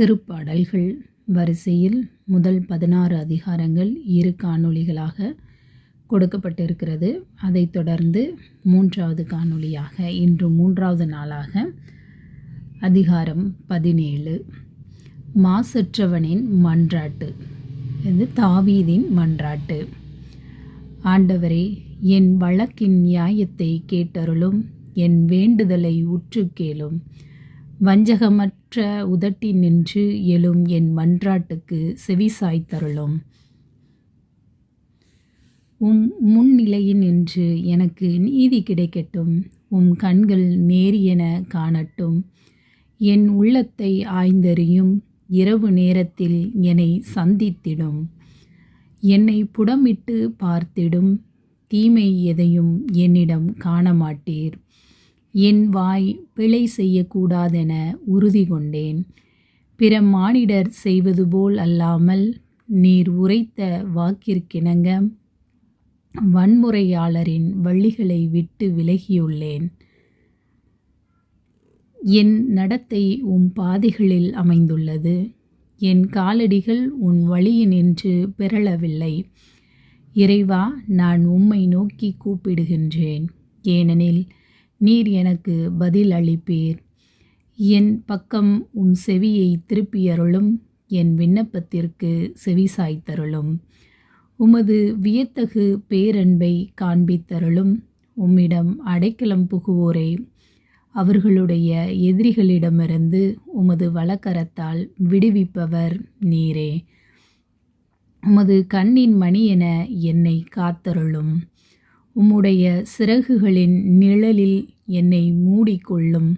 திருப்பாடல்கள் வரிசையில் முதல் பதினாறு அதிகாரங்கள் இரு காணொளிகளாக கொடுக்கப்பட்டிருக்கிறது. அதைத் தொடர்ந்து மூன்றாவது காணொளியாக இன்று மூன்றாவது நாளாக அதிகாரம் பதினேழு. மாசற்றவனின் மன்றாட்டு. இது தாவீதின் மன்றாட்டு. ஆண்டவரே என் வழக்கின் நியாயத்தை கேட்டருளும் என் வேண்டுதலை உற்று கேளும் வஞ்சகமற்ற உதட்டி நின்று எழும் என் மன்றாட்டுக்கு செவிசாய்த்தருளும் உம் முன்னிலையில் நின்று எனக்கு நீதி கிடைக்கட்டும். உம் கண்கள் நேரியென காணட்டும். என் உள்ளத்தை ஆய்ந்தறியும் இரவு நேரத்தில் என்னை சந்தித்திடும். என்னை புடமிட்டு பார்த்திடும். தீமை எதையும் என்னிடம் காணமாட்டீர். என் வாய் பிழை செய்யக்கூடாதென உறுதி கொண்டேன் பிற மானிடர் செய்வது போல் அல்லாமல் நீர் உரைத்த வாக்கிற்கிணங்க வன்முறையாளரின் வழிகளை விட்டு விலகியுள்ளேன். என் நடத்தை உம் பாதைகளில் அமைந்துள்ளது. என் காலடிகள் உன் வழியினின்று பிறளவில்லை. இறைவா நான் உம்மை நோக்கி கூப்பிடுகின்றேன். ஏனெனில் நீர் எனக்கு பதில் அளிப்பீர் என் பக்கம் உம் செவியை திருப்பியருளும் என் விண்ணப்பத்திற்கு செவி சாய்த்தருளும். உமது வியத்தகு பேரன்பை காண்பித்தருளும். உம்மிடம் அடைக்கலம் புகுவோரை அவர்களுடைய எதிரிகளிடமிருந்து உமது வழக்கரத்தால் விடுவிப்பவர் நீரே. உமது கண்ணின் மணி என என்னை காத்தருளும். உம்முடைய சிறகுகளின் நிழலில் என்னை மூடிக்கொள்ளும்.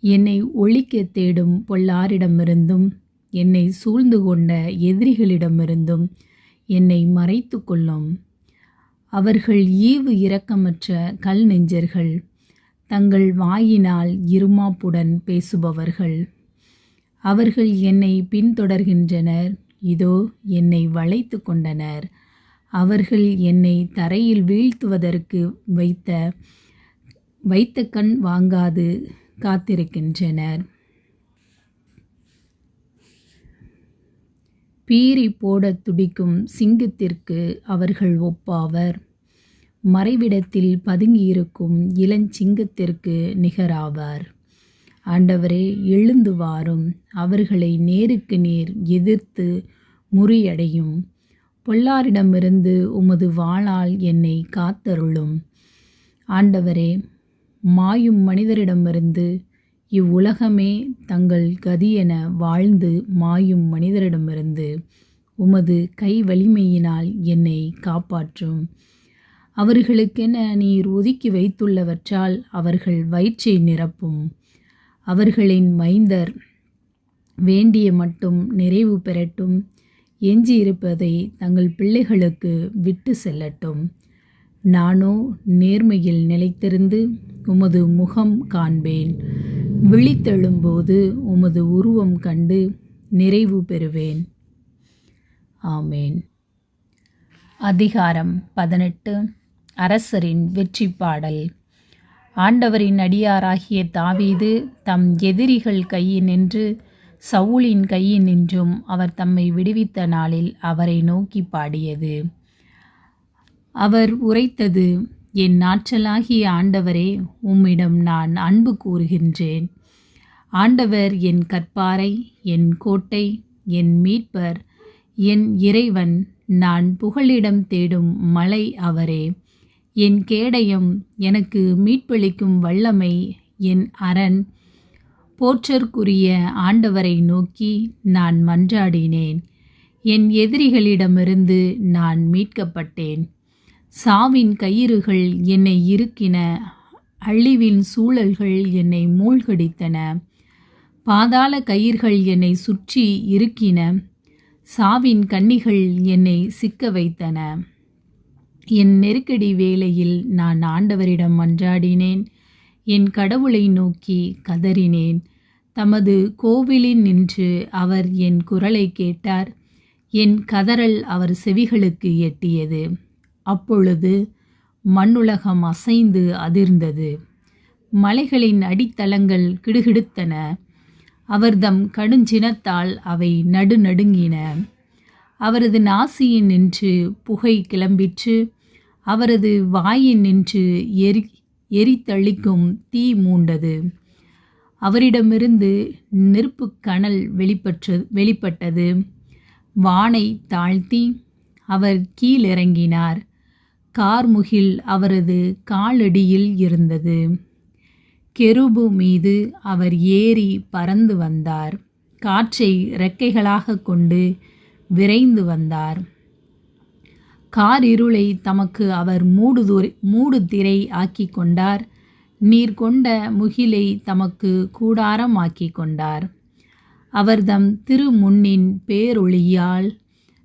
என்னை ஒழிக்க தேடும் பொல்லாரிடமிருந்தும் என்னை சூழ்ந்து கொண்ட எதிரிகளிடமிருந்தும் என்னை மறைத்து கொள்ளும். அவர்கள் ஈவு இரக்கமற்ற கல் நெஞ்சர்கள் தங்கள் வாயினால் இருமாப்புடன் பேசுபவர்கள். அவர்கள் என்னை பின்தொடர்கின்றனர் இதோ என்னை வளைத்து கொண்டனர். அவர்கள் என்னை தரையில் வீழ்த்துவதற்கு வைத்த வைத்த கண் வாங்காது காத்திருக்கின்றனர். பீறி போட துடிக்கும் சிங்கத்திற்கு அவர்கள் ஒப்பாவர். மறைவிடத்தில் பதுங்கியிருக்கும் இளஞ்சிங்கத்திற்கு நிகராவார். ஆண்டவரே எழுந்து வாரும். அவர்களை நேருக்கு நேர் எதிர்த்து முறியடையும். பொல்லாரிடமிருந்து உமது வாளால் என்னை காத்தருளும். ஆண்டவரே மாயும் மனிதரிடமிருந்து இவ்வுலகமே தங்கள் கதியென வாழ்ந்து மாயும் மனிதரிடமிருந்து உமது கை வலிமையினால் என்னை காப்பாற்றும். அவர்களுக்கென நீர் ஒதுக்கி வைத்துள்ளவற்றால் அவர்கள் வயிற்றை நிரப்பும். அவர்களின் மைந்தர் வேண்டிய மட்டும் நிறைவு பெறட்டும். எஞ்சியிருப்பதை தங்கள் பிள்ளைகளுக்கு விட்டு செல்லட்டும். நானோ நேர்மையில் நிலைத்திருந்து உமது முகம் காண்பேன். விழித்தெழும்போது உமது உருவம் கண்டு நிறைவு பெறுவேன். ஆமேன். அதிகாரம் பதினெட்டு. அரசரின் வெற்றி பாடல் ஆண்டவரின் அடியாராகிய தாவீது தம் எதிரிகள் கையில் நின்று சவுலின் நின்றும் அவர் தம்மை விடுவித்த நாளில் அவரை நோக்கி பாடியது. அவர் உரைத்தது என் நாற்றலாகிய ஆண்டவரே உம்மிடம் நான் அன்பு கூறுகின்றேன். ஆண்டவர் என் கற்பாறை என் கோட்டை என் மீட்பர் என் இறைவன். நான் புகழிடம் தேடும் மலை அவரே. என் கேடயம் எனக்கு மீட்பளிக்கும் வல்லமை என் அரண். போற்றற்குரிய ஆண்டவரை நோக்கி நான் மன்றாடினேன். என் எதிரிகளிடமிருந்து நான் மீட்கப்பட்டேன். சாவின் கயிறுகள் என்னை இருக்கின அழிவின் சூழல்கள் என்னை மூழ்கடித்தன. பாதாள கயிர்கள் என்னை சுற்றி இருக்கின சாவின் கன்னிகள் என்னை சிக்க வைத்தன. என் நெருக்கடி வேளையில் நான் ஆண்டவரிடம் மன்றாடினேன். என் கடவுளை நோக்கி கதறினேன். தமது கோவிலில் நின்று அவர் என் குரலை கேட்டார். என் கதறல் அவர் செவிகளுக்கு எட்டியது. அப்பொழுது மண்ணுலகம் அசைந்து அதிர்ந்தது. மலைகளின் அடித்தளங்கள் கிடுகிடுத்தன. அவர்தம் கடுஞ்சினத்தால் அவை நடுநடுங்கின. அவரது நாசியின் நின்று புகை கிளம்பிற்று. அவரது வாயின் நின்று எரி எரித்தளிக்கும் தீ மூண்டது. அவரிடமிருந்து நெருப்புக் கனல் வெளிப்பற்று வெளிப்பட்டது. வானை தாழ்த்தி அவர் கீழிறங்கினார். கார்முகில் அவரது காலடியில் இருந்தது. கெருபு மீது அவர் ஏறி பறந்து வந்தார். காற்றை இறக்கைகளாக கொண்டு விரைந்து வந்தார். கார் இருளை தமக்கு அவர் மூடுதுரை மூடுதிரை ஆக்கி கொண்டார். நீர் கொண்ட முகிலை தமக்கு கூடாரம் ஆக்கி கொண்டார். அவர்தம் திருமுன்னின் பேரொளியால்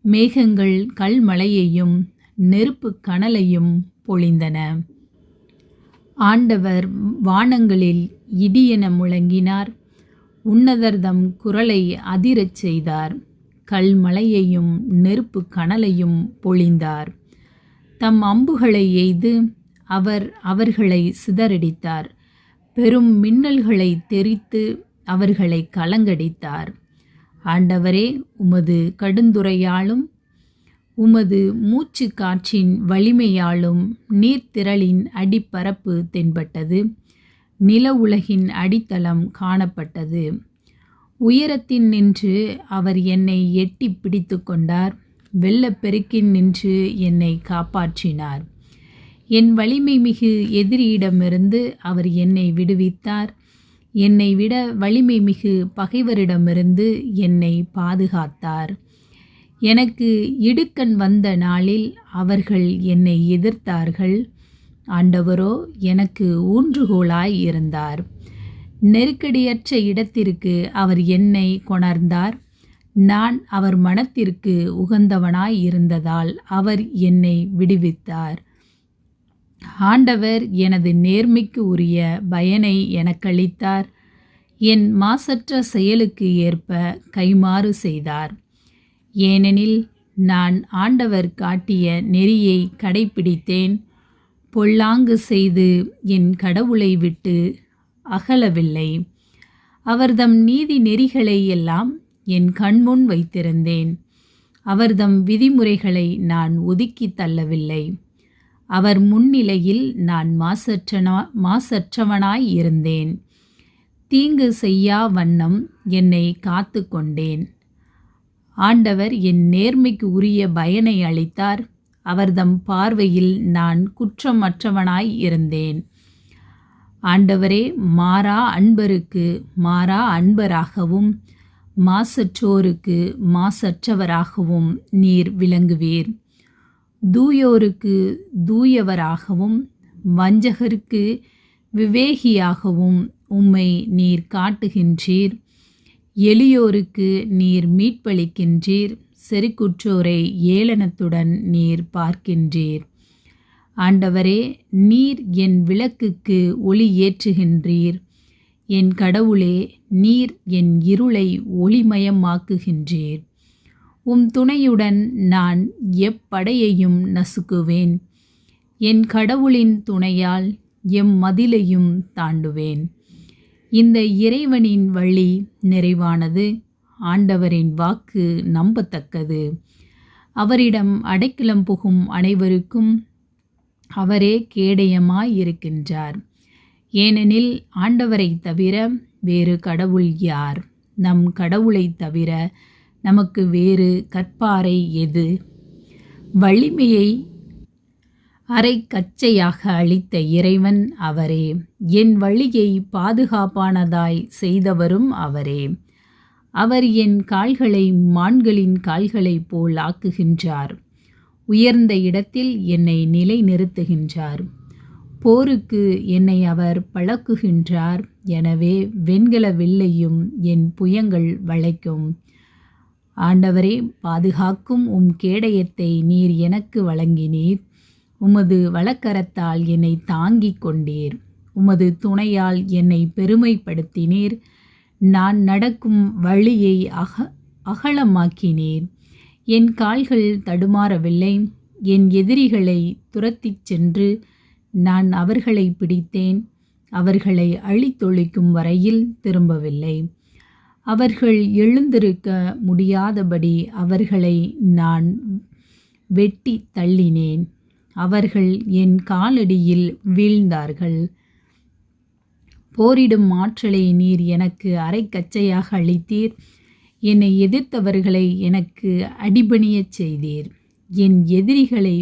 மேகங்கள் கல்மலையையும் நெருப்பு கனலையும் பொழிந்தன. ஆண்டவர் வானங்களில் இடியென முழங்கினார். உன்னதர்தம் குரலை அதிரச் செய்தார். கல்மலையையும் நெருப்பு கனலையும் பொழிந்தார். தம் அம்புகளை எய்து அவர் அவர்களை சிதறடித்தார். பெரும் மின்னல்களை தெரித்து அவர்களை கலங்கடித்தார். ஆண்டவரே உமது கடுந்துரையாலும் உமது மூச்சு காற்றின் வலிமையாலும் நீர்த்திரளின் அடிப்பரப்பு தென்பட்டது. நில உலகின் அடித்தளம் காணப்பட்டது. உயரத்தின் நின்று அவர் என்னை எட்டி பிடித்து கொண்டார். வெள்ளப்பெருக்கின் நின்று என்னை காப்பாற்றினார். என் வலிமை மிகு எதிரியிடமிருந்து அவர் என்னை விடுவித்தார். என்னை விட வலிமை மிகு பகைவரிடமிருந்து என்னை பாதுகாத்தார். எனக்கு இடுக்கண் வந்த நாளில் அவர்கள் என்னை எதிர்த்தார்கள். ஆண்டவரோ எனக்கு ஊன்றுகோலாய் இருந்தார். நெருக்கடியற்ற இடத்திற்கு அவர் என்னை கொணர்ந்தார். நான் அவர் மனத்திற்கு உகந்தவனாய் இருந்ததால் அவர் என்னை விடுவித்தார். ஆண்டவர் எனது நேர்மைக்கு உரிய பயனை எனக்களித்தார். என் மாசற்ற செயலுக்கு ஏற்ப கைமாறு செய்தார். ஏனெனில் நான் ஆண்டவர் காட்டிய நெறியை கடைப்பிடித்தேன். பொல்லாங்கு செய்து என் கடவுளை விட்டு அகலவில்லை. அவர்தம் நீதி நெறிகளை எல்லாம் என் கண்முன் வைத்திருந்தேன். அவர்தம் விதிமுறைகளை நான் ஒதுக்கி தள்ளவில்லை. அவர் முன்னிலையில் நான் மாசற்றனா மாசற்றவனாய் இருந்தேன். தீங்கு செய்யா வண்ணம் என்னை காத்து கொண்டேன் ஆண்டவர் என் நேர்மைக்கு உரிய பயனை அளித்தார். அவர்தம் பார்வையில் நான் குற்றமற்றவனாய் இருந்தேன். ஆண்டவரே மாறா அன்பருக்கு மாறா அன்பராகவும் மாசற்றோருக்கு மாசற்றவராகவும் நீர் விளங்குவீர். தூயோருக்கு தூயவராகவும் வஞ்சகருக்கு விவேகியாகவும் உம்மை நீர் காட்டுகின்றீர். எளியோருக்கு நீர் மீட்பளிக்கின்றீர் செருக்குற்றோரை ஏளனத்துடன் நீர் பார்க்கின்றீர். ஆண்டவரே நீர் என் விளக்குக்கு ஒளி ஏற்றுகின்றீர். என் கடவுளே நீர் என் இருளை ஒளிமயமாக்குகின்றீர். உம் துணையுடன் நான் எப்படையையும் நசுக்குவேன். என் கடவுளின் துணையால் எம் மதிலையும் தாண்டுவேன். இந்த இறைவனின் வழி நிறைவானது. ஆண்டவரின் வாக்கு நம்பத்தக்கது. அவரிடம் அடைக்கலம் புகும் அனைவருக்கும் அவரே கேடயமாய் இருக்கின்றார் ஏனெனில் ஆண்டவரை தவிர வேறு கடவுள் யார்? நம் கடவுளை தவிர நமக்கு வேறு கற்பாறை எது? வலிமையை அரை கச்சையாக அளித்த இறைவன் அவரே. என் வழியை பாதுகாப்பானதாய் செய்தவரும் அவரே. அவர் என் கால்களை மான்களின் கால்களைப் போல் ஆக்குகின்றார். உயர்ந்த இடத்தில் என்னை நிலை நிறுத்துகின்றார் போருக்கு என்னை அவர் பழக்குகின்றார். எனவே வெண்கல வில்லையும் என் புயங்கள் வளைக்கும். ஆண்டவரே பாதுகாக்கும் உம் கேடயத்தை நீர் எனக்கு வழங்கினீர். உமது வழக்கரத்தால் என்னை தாங்கிக் கொண்டீர். உமது துணையால் என்னை பெருமைப்படுத்தினீர். நான் நடக்கும் வழியை அக அகலமாக்கினீர். என் கால்கள் தடுமாறவில்லை. என் எதிரிகளை துரத்திச் சென்று நான் அவர்களை பிடித்தேன். அவர்களை அழித்தொழிக்கும் வரையில் திரும்பவில்லை. அவர்கள் எழுந்திருக்க முடியாதபடி அவர்களை நான் வெட்டி தள்ளினேன். அவர்கள் என் காலடியில் வீழ்ந்தார்கள். போரிடும் ஆற்றலை நீர் எனக்கு அரைக்கச்சையாக அளித்தீர். என்னை எதிர்த்தவர்களை எனக்கு அடிபணியச் செய்தீர். என் எதிரிகளை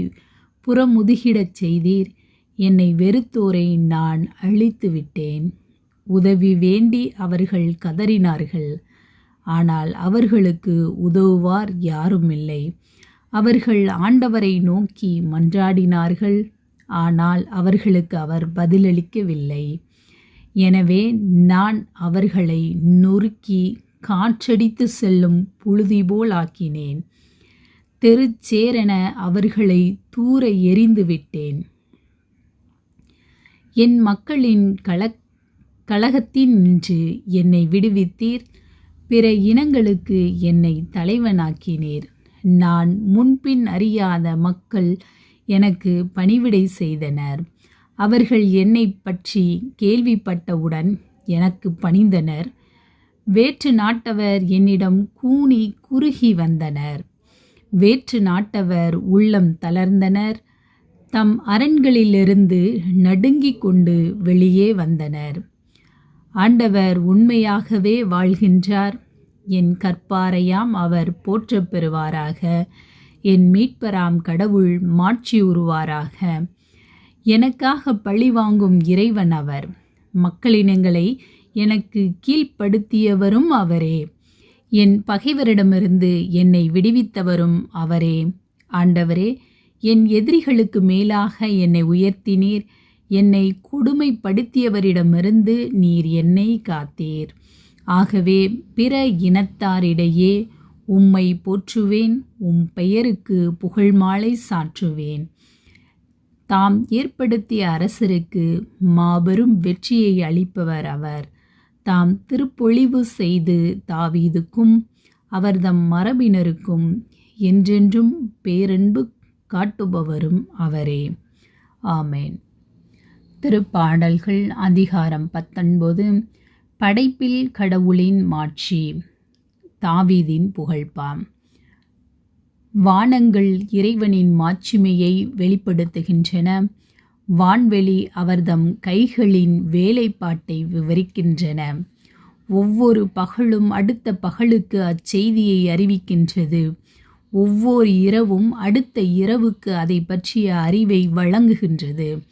புறமுதுகிடச் செய்தீர். என்னை வெறுத்தோரை நான் அழித்து விட்டேன் உதவி வேண்டி அவர்கள் கதறினார்கள். ஆனால் அவர்களுக்கு உதவுவார் யாருமில்லை. அவர்கள் ஆண்டவரை நோக்கி மன்றாடினார்கள். ஆனால் அவர்களுக்கு அவர் பதிலளிக்கவில்லை. எனவே நான் அவர்களை நொறுக்கி காற்றடித்து செல்லும் புழுதி போல் ஆக்கினேன். தெருச்சேரென அவர்களை தூர எறிந்து விட்டேன். என் மக்களின் கல கழகத்தின் நின்று என்னை விடுவித்தீர். பிற இனங்களுக்கு என்னை தலைவனாக்கினீர். நான் முன்பின் அறியாத மக்கள் எனக்கு பணிவிடை செய்தனர். அவர்கள் என்னை பற்றி கேள்விப்பட்டவுடன் எனக்கு பணிந்தனர். வேற்று நாட்டவர் என்னிடம் கூனி குறுகி வந்தனர். வேற்று நாட்டவர் உள்ளம் தளர்ந்தனர். தம் அரண்களிலிருந்து நடுங்கிக் கொண்டு வெளியே வந்தனர். ஆண்டவர் உண்மையாகவே வாழ்கின்றார். என் கற்பாரையாம் அவர் போற்றப் பெறுவாராக என் மீட்பராம் கடவுள் மாட்சியுறுவாராக எனக்காக பழி வாங்கும் இறைவன் அவர். மக்களினங்களை எனக்கு கீழ்ப்படுத்தியவரும் அவரே. என் பகைவரிடமிருந்து என்னை விடுவித்தவரும் அவரே. ஆண்டவரே என் எதிரிகளுக்கு மேலாக என்னை உயர்த்தினீர். என்னை கொடுமைப்படுத்தியவரிடமிருந்து நீர் என்னை காத்தீர். ஆகவே பிற இனத்தாரிடையே உம்மை போற்றுவேன் உம் பெயருக்கு புகழ்மாலை சாற்றுவேன். தாம் ஏற்படுத்திய அரசருக்கு மாபெரும் வெற்றியை அளிப்பவர் அவர். தாம் திருப்பொழிவு செய்து தாவீதுக்கும் அவர்தம் மரபினருக்கும் என்றென்றும் பேரன்பு காட்டுபவரும் அவரே. ஆமேன். திருப்பாடல்கள் அதிகாரம் பத்தொன்பது படைப்பில் கடவுளின் மாட்சி தாவீதின் புகழ்பாம். வானங்கள் இறைவனின் மாட்சிமையை வெளிப்படுத்துகின்றன. வான்வெளி அவர்தம் கைகளின் வேலைப்பாட்டை விவரிக்கின்றன. ஒவ்வொரு பகலும் அடுத்த பகலுக்கு அச்செய்தியை அறிவிக்கின்றது. ஒவ்வொரு இரவும் அடுத்த இரவுக்கு அதை பற்றிய அறிவை வழங்குகின்றது.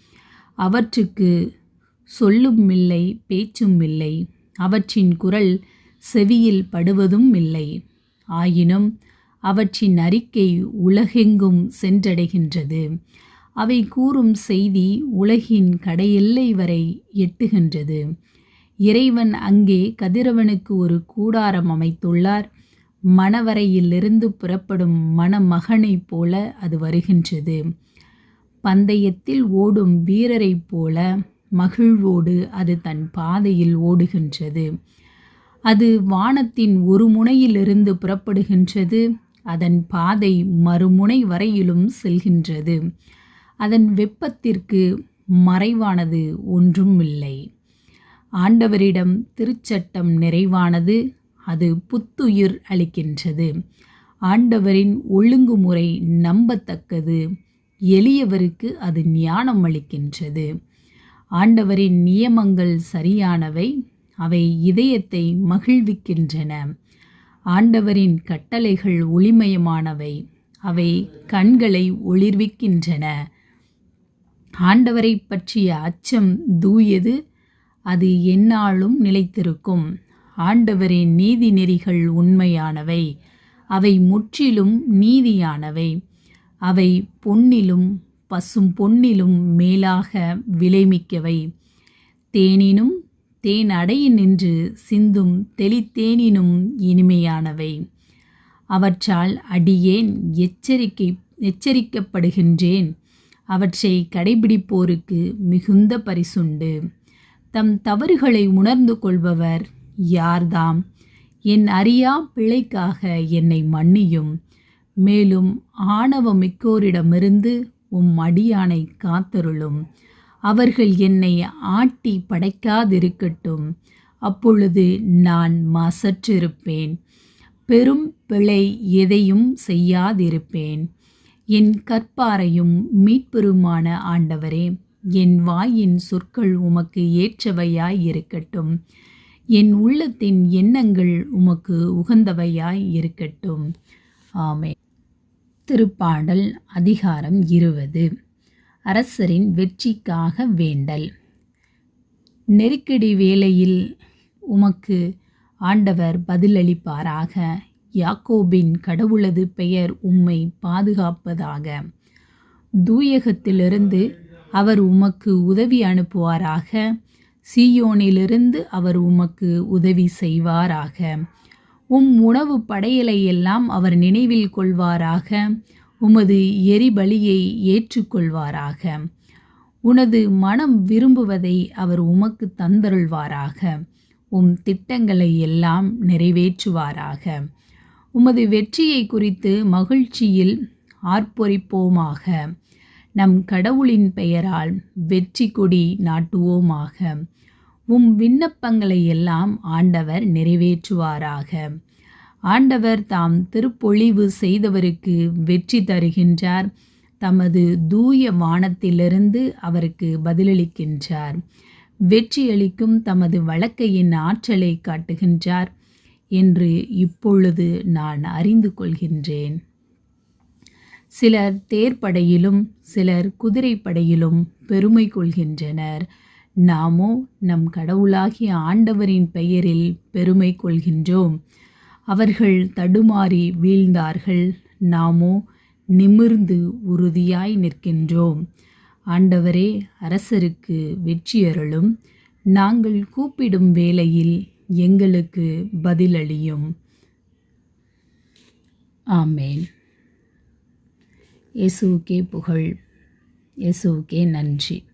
அவற்றுக்கு சொல்லும் இல்லை பேச்சும் இல்லை அவற்றின் குரல் செவியில் படுவதும் இல்லை. ஆயினும் அவற்றின் அறிக்கை உலகெங்கும் சென்றடைகின்றது. அவை கூறும் செய்தி உலகின் கடையெல்லை வரை எட்டுகின்றது. இறைவன் அங்கே கதிரவனுக்கு ஒரு கூடாரம் அமைத்துள்ளார். மணவரையிலிருந்து புறப்படும் மணமகனைப் போல அது வருகின்றது. பந்தயத்தில் ஓடும் வீரரைப் போல மகிழ்வோடு அது தன் பாதையில் ஓடுகின்றது. அது வானத்தின் ஒரு முனையிலிருந்து புறப்படுகின்றது. அதன் பாதை மறுமுனை வரையிலும் செல்கின்றது. அதன் வெப்பத்திற்கு மறைவானது ஒன்றும் இல்லை ஆண்டவரிடம் திருச்சட்டம் நிறைவானது அது புத்துயிர் அளிக்கின்றது. ஆண்டவரின் ஒழுங்குமுறை நம்பத்தக்கது. எளியவருக்கு அது ஞானம் அளிக்கின்றது ஆண்டவரின் நியமங்கள் சரியானவை அவை இதயத்தை மகிழ்விக்கின்றன. ஆண்டவரின் கட்டளைகள் ஒளிமயமானவை அவை கண்களை ஒளிர்விக்கின்றன. ஆண்டவரை பற்றிய அச்சம் தூயது அது எந்நாளும் நிலைத்திருக்கும். ஆண்டவரின் நீதி நெறிகள் உண்மையானவை அவை முற்றிலும் நீதியானவை அவை பொன்னிலும் பசும் பொன்னிலும் மேலாக விலைமிக்கவை தேனினும் தேன் அடையின் நின்று சிந்தும் தெளித்தேனினும் இனிமையானவை. அவற்றால் அடியேன் எச்சரிக்கை எச்சரிக்கப்படுகின்றேன். அவற்றை கடைபிடிப்போருக்கு மிகுந்த பரிசுண்டு. தம் தவறுகளை உணர்ந்து கொள்பவர் யார்தாம்? என் அறியா பிழைக்காக என்னை மன்னியும். மேலும் ஆணவமிக்கோரிடமிருந்து உம் அடியானை காத்தருளும். அவர்கள் என்னை ஆட்டி படைக்காதிருக்கட்டும். அப்பொழுது நான் மசற்றிருப்பேன். பெரும் பிழை எதையும் செய்யாதிருப்பேன். என் கற்பாரையும் மீட்பெருமான ஆண்டவரே என் வாயின் சொற்கள் உமக்கு ஏற்றவையாய் இருக்கட்டும் என் உள்ளத்தின் எண்ணங்கள் உமக்கு உகந்தவையாய் இருக்கட்டும் ஆமே திருப்பாடல் அதிகாரம் இருபது. அரசரின் வெற்றிக்காக வேண்டல். நெருக்கடி வேளையில் உமக்கு ஆண்டவர் பதிலளிப்பாராக. யாக்கோபின் கடவுளது பெயர் உம்மை பாதுகாப்பதாக. தூயகத்திலிருந்து அவர் உமக்கு உதவி அனுப்புவாராக. சீயோனிலிருந்து அவர் உமக்கு உதவி செய்வாராக. உம் உணவு படையலை எல்லாம் அவர் நினைவில் கொள்வாராக. உமது எரிபலியை ஏற்றுக்கொள்வாராக. உனது மனம் விரும்புவதை அவர் உமக்கு தந்தருள்வாராக. உம் திட்டங்களை எல்லாம் நிறைவேற்றுவாராக. உமது வெற்றியை குறித்து மகிழ்ச்சியில் ஆர்ப்பரிப்போமாக. நம் கடவுளின் பெயரால் வெற்றி கொடி நாட்டுவோமாக. உம் விண்ணப்பங்களை எல்லாம் ஆண்டவர் நிறைவேற்றுவாராக. ஆண்டவர் தாம் திருப்பொழிவு செய்தவருக்கு வெற்றி தருகின்றார். தமது தூய வானத்திலிருந்து அவருக்கு பதிலளிக்கின்றார். வெற்றியளிக்கும் தமது வழக்கையின் ஆற்றலை காட்டுகின்றார் என்று இப்பொழுது நான் அறிந்து கொள்கின்றேன். சிலர் தேர்ப்படையிலும் சிலர் குதிரைப்படையிலும் பெருமை கொள்கின்றனர். நாமோ நம் கடவுளாகிய ஆண்டவரின் பெயரில் பெருமை கொள்கின்றோம். அவர்கள் தடுமாறி வீழ்ந்தார்கள். நாமோ நிமிர்ந்து உறுதியாய் நிற்கின்றோம். ஆண்டவரே அரசருக்கு வெற்றியருளும். நாங்கள் கூப்பிடும் வேளையில் எங்களுக்கு பதிலளியும். ஆமேன். இயேசுவுக்கே புகழ். இயேசுவுக்கே நன்றி.